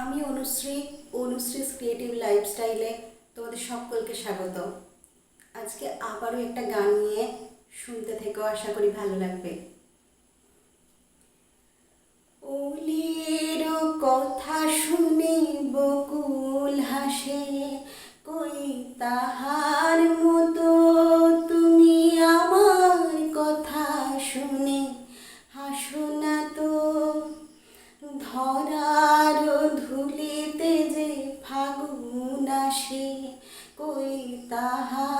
আমি অনুশ্রী অনুশ্রীস ক্রিয়েটিভ লাইফস্টাইলে তোমাদের সকলকে স্বাগত আজকে আবারও একটা গান নিয়ে শুনতে থেকে, আশা করি ভালো লাগবে। ওলির কথা শুনে বকুল হাসে, কই তাহার ফাগুন আসে কই তাহার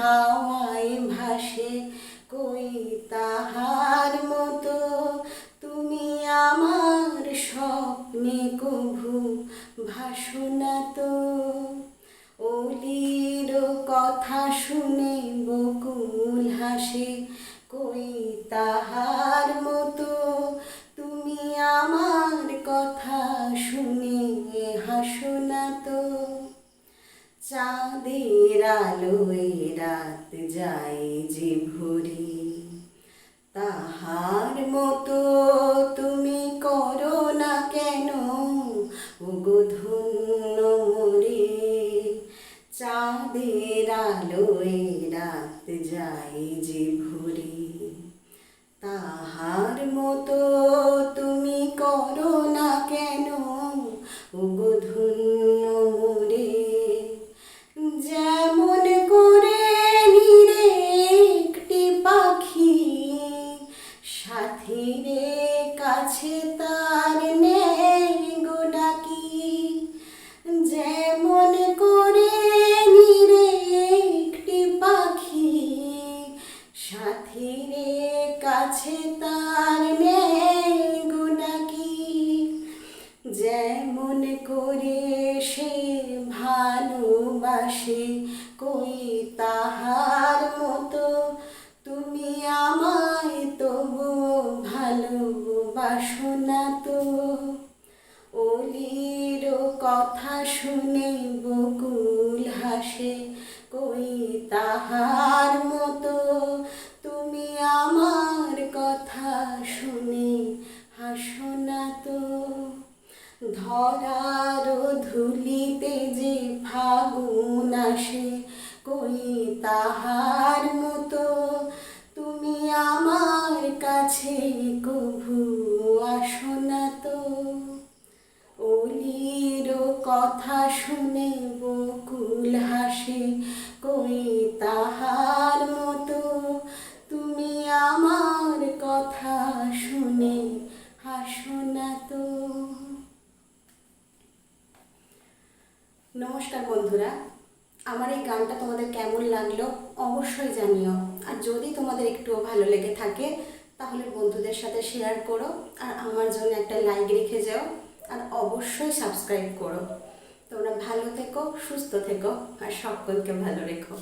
হাওয়ায় ভাসে কই তাহার মতো? তুমি আমার স্বপ্নে কভু ভাসো না তো। অলির কথা শুনে বকুল হাসে কই তাহার মতো? তুমি আমার কথা শুনে হাসো না তো। চাঁদের আলোয় রাত যায় যে ভরি। তাহার মতো তুমি করো না কেন? ওগো কাছে তার নেই গো যেমন করে সে ভালোবাসে, কই তাহার মতো। তুমি আমায় তবু ভালোবাসো না তো। অলির কথা শুনে বকুল হাসে, কই তাহার ধরার ধুলিতে যে ফাগুন আসে, কই তাহার মতো? তুমি আমার কাছে কভু আসো না তো। অলির কথা শুনে বকুল হাসে নমস্কার বন্ধুরা, আমার এই গানটা তোমাদের কেমন লাগল অবশ্যই জানিও। আর যদি তোমাদের একটুও ভালো লেগে থাকে, তাহলে বন্ধুদের সাথে শেয়ার করো আর আমার জন্য একটা লাইক রেখে যাও আর অবশ্যই সাবস্ক্রাইব করো। তোমরা ভালো থেকো, সুস্থ থেকো আর সকলকে ভালো রেখো।